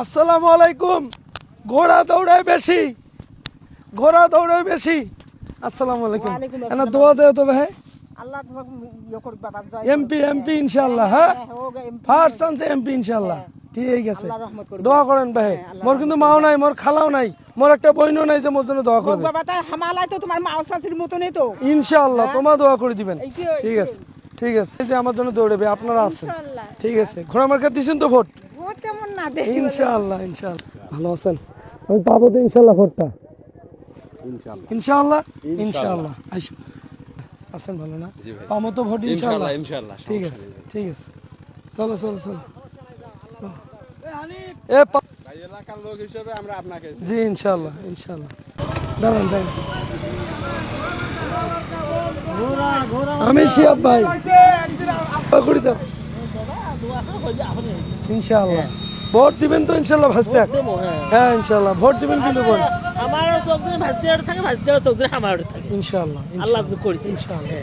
আসসালামু আলাইকুম। ঘোড়া দৌড়ায় বেশি। ঘোড়া দৌড়ায় বেশি। আসসালামু আলাইকুম। এনা দোয়া দেও তো ভাই। ইয়ে বাবা জয় এমপি এমপি ইনশাআল্লাহ হ্যাঁ? ফার্স্ট চান্সে এমপি। ইনশাআল্লাহ। ঠিক আছে। আল্লাহ রহমত করুক। দোয়া করেন ভাই। হ্যাঁ, মোর কিন্তু মাও নাই মোর খালাও নাই। মোর একটা বইনও নাই যে মোর জন্য দোয়া করবে। বাবা তাই হামালায় তো তোমার মা শাশুর মতনই তো। ইনশাআল্লাহ তোমার দোয়া করে দিবেন। ঠিক আছে। ঠিক আছে এই যে আমার জন্য দৌড়াবে আপনারা আছেন। ইনশাআল্লাহ। ঠিক আছে। ঘোড়া মার্কা দিছেন তো ভোট? না দেখ ইনশাআল্লাহ ইনশাআল্লাহ। ভালো আছেন? আমি পাবো তো ইনশাআল্লাহ ভোটটা। ইনশাআল্লাহ। ইনশাআল্লাহ? ইনশাআল্লাহ। আইসো আছেন ভালো না? পাবো তো ভোট ইনশাআল্লাহ। ইনশাআল্লাহ ঠিক আছে ঠিক আছে। চলো চলো চলো। এ ভাই এলাকার লোক হিসেবে আমরা আপনাকে জি ইনশাআল্লাহ ইনশাআল্লাহ। দাঁড়ান দাঁড়ান। আমি শিয়াব ভাই। দোয়া করি দাও ইনশাআল্লাহ। ভোট দিবেন তো ইনশাআল্লাহ ভাস্তে হ্যাঁ। ইনশাআল্লাহ ভোট দিবেন কিন্তু বোন আমার চোখ যদি ভাজতে থাকে ভাজতে চোখ যদি আমার থাকে। ইনশাআল্লাহ আল্লাহ করি ইনশাআল্লাহ